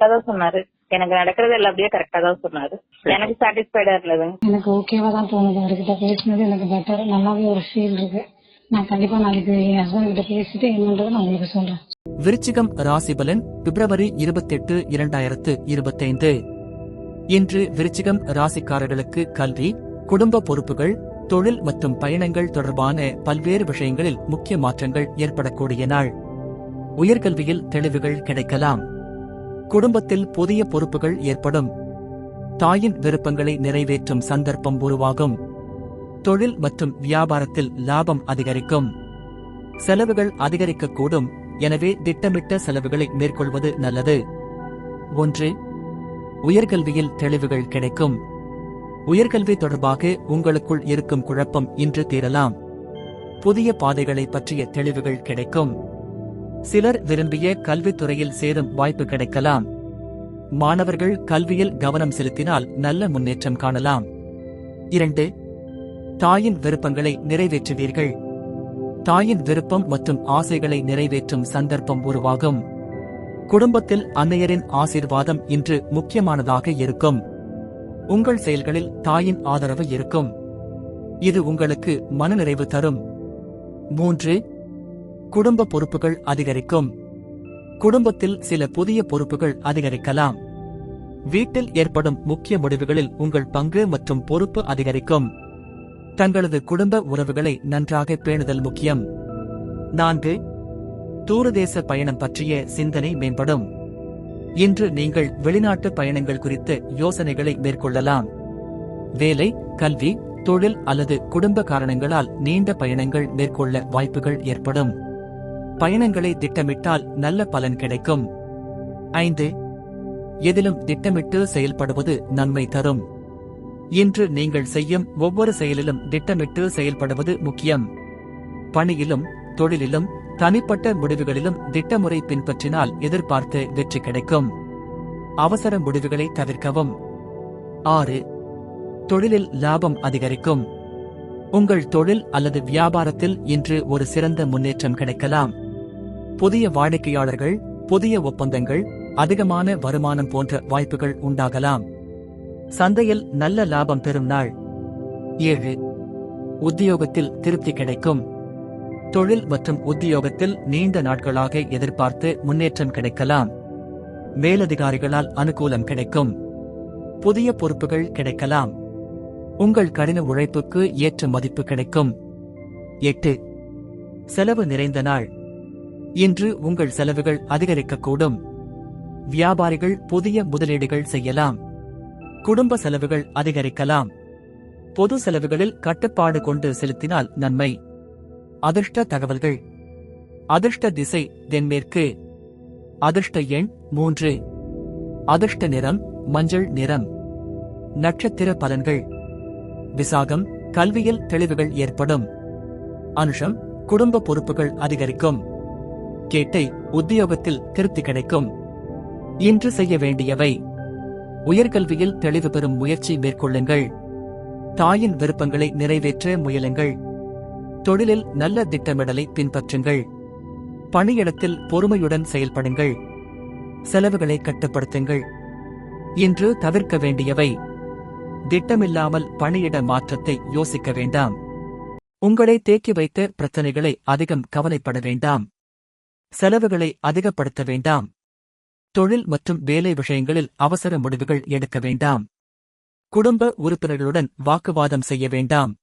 கரெக்டா தான் சொன்னாரு. எனக்கு நடக்கிறது எல்லாம் அப்படியே கரெக்டா தான் சொன்னாரு. எனக்கு சாட்டிஸ்ஃபைடா இருந்ததுங்க எனக்கு ஓகேவா தான் தோணுது. அவர்கிட்ட பேசினது எனக்கு பெட்டர் நல்லாவே ஒரு ஃபீல் இருக்கு. நான் கண்டிப்பா நாளைக்கு என் ஹஸ்பண்ட் கிட்ட பேசிட்டு என்னன்றதை நான் உங்களுக்கு சொல்றேன். விருச்சிகம் ராசிபலன் பிப்ரவரி இருபத்தெட்டு இரண்டாயிரத்து இருபத்தைந்து. இன்று விருச்சிகம் ராசிக்காரர்களுக்கு கல்வி குடும்ப பொறுப்புகள் தொழில் மற்றும் பயணங்கள் தொடர்பான பல்வேறு விஷயங்களில் முக்கிய மாற்றங்கள் ஏற்படக்கூடிய நாள். உயர்கல்வியில் தெளிவுகள் கிடைக்கலாம். குடும்பத்தில் புதிய பொறுப்புகள் ஏற்படும். தாயின் விருப்பங்களை நிறைவேற்றும் சந்தர்ப்பம் உருவாகும். தொழில் மற்றும் வியாபாரத்தில் லாபம் அதிகரிக்கும். செலவுகள் அதிகரிக்கக்கூடும் எனவே திட்டமிட்ட செலவுகளை மேற்கொள்வது நல்லது. ஒன்று உயர்கல்வியில் தெளிவுகள் கிடைக்கும். உயர்கல்வி தொடர்பாக உங்களுக்குள் இருக்கும் குழப்பம் இன்று தீரலாம். புதிய பாதைகளை பற்றிய தெளிவுகள் கிடைக்கும். சிலர் விரும்பிய கல்வித்துறையில் சேரும் வாய்ப்பு கிடைக்கலாம். மாணவர்கள் கல்வியில் கவனம் செலுத்தினால் நல்ல முன்னேற்றம் காணலாம். இரண்டு தாயின் விருப்பங்களை நிறைவேற்றுவீர்கள். தாயின் விருப்பம் மற்றும் ஆசைகளை நிறைவேற்றும் சந்தர்ப்பம் உருவாகும். குடும்பத்தில் அன்னையரின் ஆசீர்வாதம் இன்று முக்கியமானதாக இருக்கும். உங்கள் செயல்களில் தாயின் ஆதரவு இருக்கும். இது உங்களுக்கு மனநிறைவு தரும். மூன்று குடும்ப பொறுப்புகள் அதிகரிக்கும். குடும்பத்தில் சில புதிய பொறுப்புகள் அதிகரிக்கலாம். வீட்டில் ஏற்படும் முக்கிய முடிவுகளில் உங்கள் பங்கு மற்றும் பொறுப்பு அதிகரிக்கும். தங்களது குடும்ப உறவுகளை நன்றாக பேணுதல் முக்கியம். நான்கு தூரதேச பயணம் பற்றிய சிந்தனை மேம்படும். இன்று நீங்கள் வெளிநாட்டு பயணங்கள் குறித்த யோசனைகளை மேற்கொள்ளலாம். வேலை கல்வி தொழில் அல்லது குடும்ப காரணங்களால் நீண்ட பயணங்கள் மேற்கொள்ள வாய்ப்புகள் ஏற்படும். பயணங்களை திட்டமிட்டால் நல்ல பலன் கிடைக்கும். ஐந்து எதிலும் திட்டமிட்டு செயல்படுவது நன்மை தரும். இன்று நீங்கள் செய்யும் ஒவ்வொரு செயலிலும் திட்டமிட்டு செயல்படுவது முக்கியம். பணியிலும் தொழிலிலும் தனிப்பட்ட முடிவுகளிலும் திட்டமுறை பின்பற்றினால் எதிர்பார்த்து வெற்றி கிடைக்கும். அவசர முடிவுகளை தவிர்க்கவும். ஆறு தொழிலில் லாபம் அதிகரிக்கும். உங்கள் தொழில் அல்லது வியாபாரத்தில் இன்று ஒரு சிறந்த முன்னேற்றம் கிடைக்கலாம். புதிய வாடிக்கையாளர்கள் புதிய ஒப்பந்தங்கள் அதிகமான வருமானம் போன்ற வாய்ப்புகள் உண்டாகலாம். சந்தையில் நல்ல லாபம் பெறும் நாள். ஏழு. உத்தியோகத்தில் திருப்தி கிடைக்கும். தொழில் மற்றும் உத்தியோகத்தில் நீண்ட நாட்களாக எதிர்பார்த்து முன்னேற்றம் கிடைக்கலாம். மேலதிகாரிகளால் அனுகூலம் கிடைக்கும். புதிய பொறுப்புகள் கிடைக்கலாம். உங்கள் கடின உழைப்புக்கு ஏற்ற மதிப்பு கிடைக்கும். எட்டு. செலவு நிறைந்த நாள். இன்று உங்கள் செலவுகள் அதிகரிக்கக்கூடும். வியாபாரிகள் புதிய முதலீடுகள் செய்யலாம். குடும்ப செலவுகள் அதிகரிக்கலாம். பொது செலவுகளில் கட்டுப்பாடு கொண்டு செலுத்தினால் நன்மை. அதிர்ஷ்ட தகவல்கள். அதிர்ஷ்ட திசை தென்மேற்கு. அதிர்ஷ்ட எண் மூன்று. அதிர்ஷ்ட நிறம் மஞ்சள் நிறம். நட்சத்திர பலன்கள். விசாகம் கல்வியில் தெளிவுகள் ஏற்படும். அனுஷம் குடும்ப பொறுப்புகள் அதிகரிக்கும். கேட்டை உத்தியோகத்தில் திருப்தி கிடைக்கும். இன்று செய்ய வேண்டியவை. உயர்கல்வியில் தெளிவு பெறும் முயற்சி மேற்கொள்ளுங்கள். தாயின் விருப்பங்களை நிறைவேற்ற முயலுங்கள். தொழிலில் நல்ல திட்டமிடலை பின்பற்றுங்கள். பணியிடத்தில் பொறுமையுடன் செயல்படுங்கள். செலவுகளை கட்டுப்படுத்துங்கள். இன்று தவிர்க்க வேண்டியவை. திட்டமில்லாமல் பணியிட மாற்றத்தை யோசிக்க வேண்டாம். உங்களை தேக்கி வைத்த பிரச்சனைகளை அதிகம் கவலைப்பட வேண்டாம். செலவுகளை அதிகப்படுத்த வேண்டாம். தொழில் மற்றும் வேலை விஷயங்களில் அவசர முடிவுகள் எடுக்க வேண்டாம். குடும்ப உறுப்பினர்களுடன் வாக்குவாதம் செய்ய வேண்டாம்.